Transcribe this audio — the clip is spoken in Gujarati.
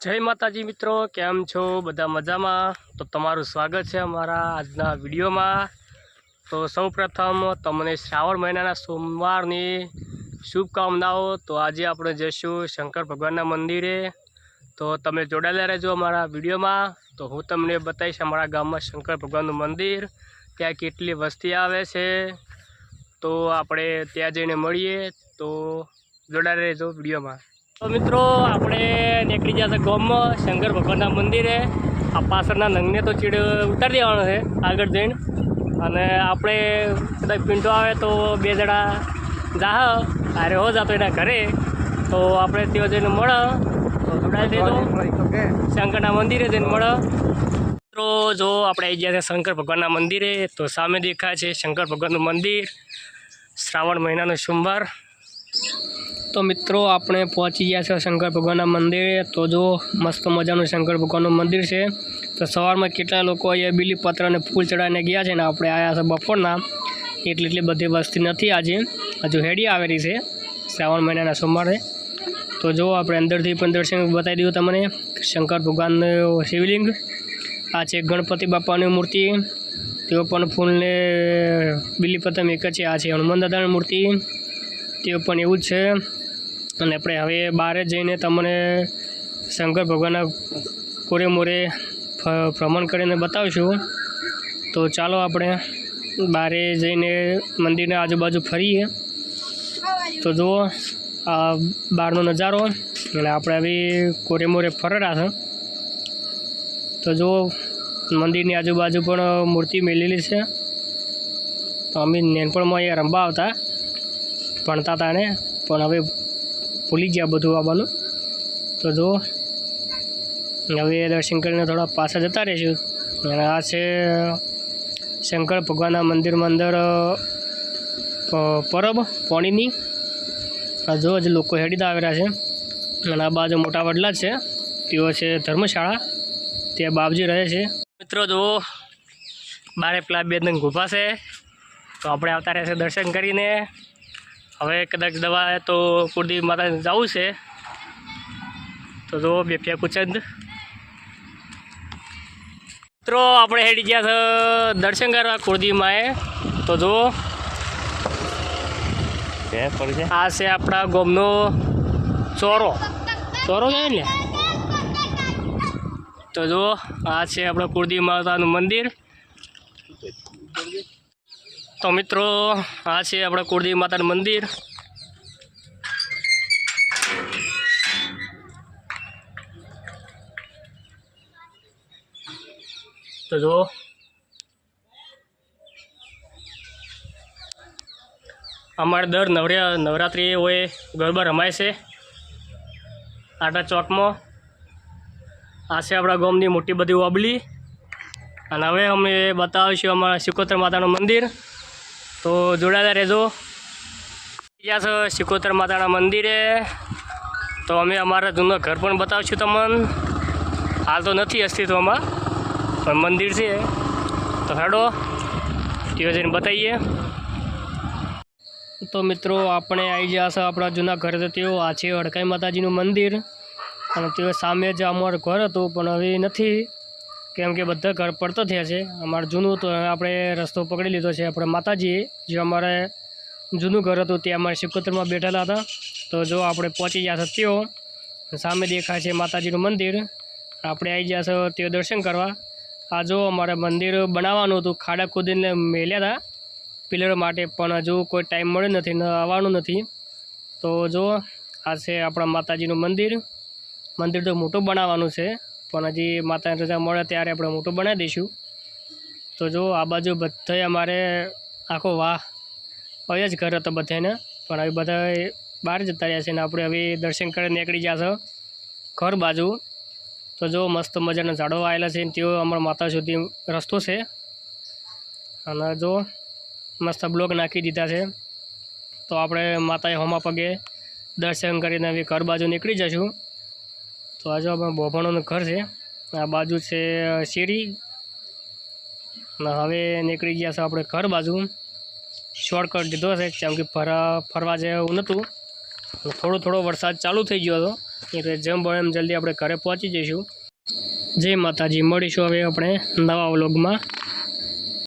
જય માતાજી મિત્રો, કેમ છો? બધા મજામાં? તો તમારું સ્વાગત છે અમારા આજના વિડીયોમાં. તો સૌપ્રથમ તમને શ્રાવણ મહિનાના સોમવારની શુભકામનાઓ. તો આજે આપણે જઈશું શંકર ભગવાનના મંદિરે. તો તમે જોડાયેલા રહેજો અમારા વિડીયોમાં. તો હું તમને બતાવીશ અમારા ગામમાં શંકર ભગવાનનું મંદિર, ત્યાં કેટલી વસ્તી આવે છે. તો આપણે ત્યાં જઈને મળીએ. તો જોડાયેલા રહેજો વિડીયોમાં. તો મિત્રો આપણે નીકળી છે ગામમાં શંકર ભગવાનના મંદિરે. આ પાછળના નંગને તો ચીડ ઉતારી દેવાનો છે આગળ જઈને. અને આપણે કદાચ પિંટો આવે તો બે જણા જાહ અરે હો જાતો એના ઘરે. તો આપણે તેઓ જઈને મળો. તો જોડાઈ દેજો. શંકરના મંદિરે જઈને મળો. મિત્રો જો આપણે આવી ગયા છે શંકર ભગવાનના મંદિરે તો સામે દેખાય છે શંકર ભગવાનનું મંદિર. શ્રાવણ મહિનાનો સોમવાર. તો મિત્રો, આપણે પહોંચી ગયા છે શંકર ભગવાનના મંદિરે. તો જો મસ્ત મજાનું શંકર ભગવાનનું મંદિર છે. તો સવારમાં કેટલા લોકો અહીંયા બીલીપત્ર અને ફૂલ ચડાવીને ગયા છે ને, આપણે આવ્યા છે બપોરના. એટલી એટલી બધી વસ્તી નથી આજે. હજુ હેડી આવેલી છે શ્રાવણ મહિનાના સોમવારે. તો જો આપણે અંદરથી પણ દર્શન બતાવી દીધું તમને. શંકર ભગવાનનું શિવલિંગ. આ છે ગણપતિ બાપાની મૂર્તિ. તેઓ પણ ફૂલને બીલીપત્ર એક જ છે, આ છે હનુમાન દાદાની મૂર્તિ. તેઓ પણ એવું જ છે. અને આપણે હવે બહાર જઈને તમને શંકર ભગવાનના કોરે મોરે ભ્રમણ કરીને બતાવીશું. તો ચાલો આપણે બારે જઈને મંદિરના આજુબાજુ ફરીએ. તો જુઓ, આ બહારનો નજારો અને આપણે હવે કોરે મોરે ફરડા છે. તો જુઓ, મંદિરની આજુબાજુ પણ મૂર્તિ મેલેલી છે. તો અમે નેનપણમાં અહીંયા રમવા આવતા. ભણતા હતા ને પણ હવે ભૂલી ગયા બધું આવવાનું તો જો હવે દર્શન કરીને થોડા પાછા જતા રહીશું. અને આ છે શંકર ભગવાનના મંદિરમાં અંદર પરબ પોણીની. આ જો જ લોકો હેડીતા આવેલા છે. અને આ બાજુ મોટા વડલા જ છે, તેઓ છે ધર્મશાળા, ત્યાં બાપજી રહે છે. મિત્રો જુઓ, બારે પેલા બે ગુફા છે. તો આપણે આવતા રહેશે દર્શન કરીને. હવે કદાચ દવા તો કુરદીપ માતાને જવું છે. તો જો બે ફેકુચંદ મિત્રો આપણે હેડી ગયા છે દર્શન કરવા કુળદેવી માએ. તો જો આ છે આપણા ગોમનો ચોરો. ચોરો કહે ને? તો જો આ છે આપણા કુરદીપ માતાનું મંદિર. તો મિત્રો, આ છે આપણા કુળદેવી માતાનું મંદિર. તો જો અમારે દર નવરા નવરાત્રિએ હોય, ગરબા રમાય છે. આટા ચોકમાં. આ છે આપણા ગામની મોટી બધી વાબલી. અને હવે અમે બતાવીશું અમારા સિકોતર માતાનું મંદિર. તો જોડાતા રહેજો. ગયા છો સિકોતર માતાના મંદિરે. તો અમે અમારા જૂનું ઘર પણ બતાવશું તમને. હાલ તો નથી અસ્તિત્વમાં, પણ મંદિર છે. તો હેડો ત્યાં જઈને બતાવીએ. તો મિત્રો, આપણે આવી ગયા છે આપણા જૂના ઘર. તો તેઓ આ છે હડકાઈ માતાજીનું મંદિર. અને તેઓ સામે જ અમારું ઘર હતું, પણ હવે નથી. કેમ કે બધા ઘર પડતો થયા છે. અમારે જૂનું તો આપણે રસ્તો પકડી લીધો છે. આપણે માતાજીએ જે અમારે જૂનું ઘર હતું, ત્યાં અમારે શિવકતરમાં બેઠેલા હતા. તો જો આપણે પહોંચી ગયા તેઓ સામે દેખાય છે માતાજીનું મંદિર. આપણે આવી ગયા છે તેઓ દર્શન કરવા. આ જો અમારે મંદિર બનાવવાનું હતું, ખાડા ખોદીને મેલ્યા હતા. પિલર માટે પણ હજુ કોઈ ટાઈમ મળ્યો નથી આવવાનું નથી. તો જો આ છે આપણા માતાજીનું મંદિર. મંદિર તો મોટું બનાવવાનું છે. પણ હજી માતાની રજા મળે ત્યારે આપણે મોટું બનાવી દઈશું. તો જો આ બાજુ બધાએ અમારે આખો વાહ હોય જ ઘર હતો બધાને પણ હવે બધા બહાર જતા રહ્યા છે ને આપણે હવે દર્શન કરીને નીકળી ગયા ઘર બાજુ. તો જો મસ્ત મજાના ઝાડો આવેલા છે તેઓ અમારા માતા સુધી રસ્તો છે. અને જો મસ્ત બ્લોક નાખી દીધા છે. તો આપણે માતાએ હોમા પગે દર્શન કરીને હવે ઘર બાજુ નીકળી જઈશું. તો આજે આપણે બોભાણોનું ઘર છે. આ બાજુ છે શેરી. અને હવે નીકળી ગયા છે આપણે ઘર બાજુ. શોર્ટકટ લીધો છે, કેમ કે ફરવા ફરવા જેવું નહોતું થોડો થોડો વરસાદ ચાલુ થઈ ગયો હતો. એટલે જેમ બને એમ જલ્દી આપણે ઘરે પહોંચી જઈશું. જય માતાજી, મળીશું હવે આપણે નવા વ્લોગમાં.